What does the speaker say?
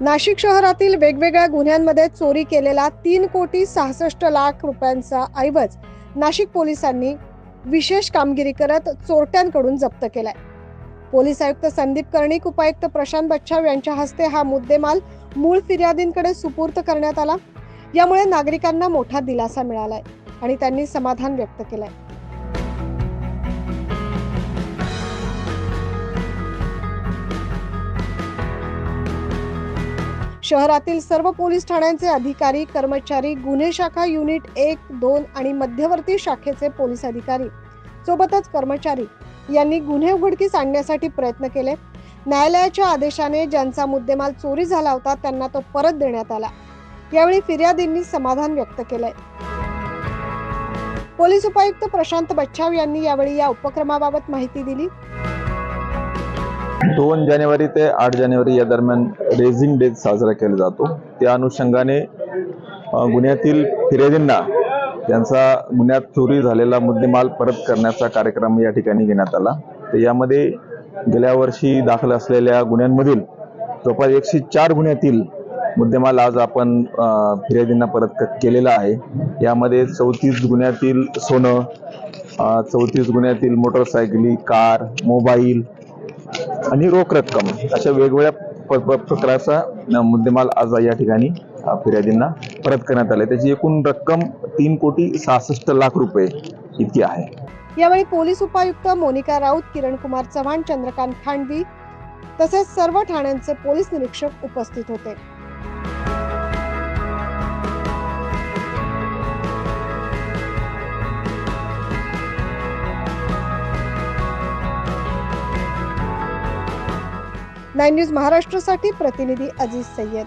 नाशिक शहरातील वेगवेगळ्या गुन्ह्यांमध्ये चोरी केलेला तीन कोटी सहासष्ट लाख रुपयांचा ऐवज नाशिक पोलिसांनी विशेष कामगिरी करत चोरट्यांकडून जप्त केलाय. पोलीस आयुक्त संदीप कर्णिक उपायुक्त प्रशांत बच्छाव यांच्या हस्ते हा मुद्देमाल मूळ फिर्यादींकडे सुपूर्त करण्यात आला. यामुळे नागरिकांना मोठा दिलासा मिळालाय आणि त्यांनी समाधान व्यक्त केलंय. शहरातील सर्व पोलीस ठाण्यांचे अधिकारी कर्मचारी गुन्हे शाखा युनिट एक दोन आणि मध्यवर्ती शाखेचे पोलीस अधिकारी सोबतच कर्मचारी यांनी गुन्हे उघडकीस आणण्यासाठी प्रयत्न केले. न्यायालयाच्या आदेशाने ज्यांचा मुद्देमाल चोरी झाला होता त्यांना तो परत देण्यात आला. यावेळी फिर्यादींनी समाधान व्यक्त केलंय. पोलीस उपायुक्त प्रशांत बच्छाव यांनी यावेळी या उपक्रमाबाबत माहिती दिली. दोन जानेवारी ते आठ जानेवारी या दरम्यान रेझिंग डे साजरा केला जातो. त्या अनुषंगाने गुन्ह्यातील फिर्यादींना त्यांचा गुन्ह्यात चोरी झालेला मुद्देमाल परत करण्याचा कार्यक्रम या ठिकाणी घेण्यात आला. तर यामध्ये गेल्या वर्षी दाखल असलेल्या गुन्ह्यांमधील जवळपास एकशे चार गुन्ह्यातील मुद्देमाल आज आपण फिर्यादींना परत क- केलेला आहे. यामध्ये चौतीस गुन्ह्यातील सोनं चौतीस गुन्ह्यातील मोटरसायकली कार मोबाईल आणि रोख रक्कम अशा वेगवेगळ्या प्रकाराचा प्रकारचा मुद्देमाल आज या ठिकाणी फिर्यादींना परत करण्यात आले. त्याची एकूण रक्कम तीन कोटी सहासष्ट लाख रुपये इतकी आहे. यावेळी पोलीस उपायुक्त मोनिका राऊत किरण कुमार चव्हाण चंद्रकांत खांडवी तसेच सर्व ठाण्यांचे पोलीस निरीक्षक उपस्थित होते. नाईन न्यूज महाराष्ट्रासाठी प्रतिनिधी अजीज सय्यद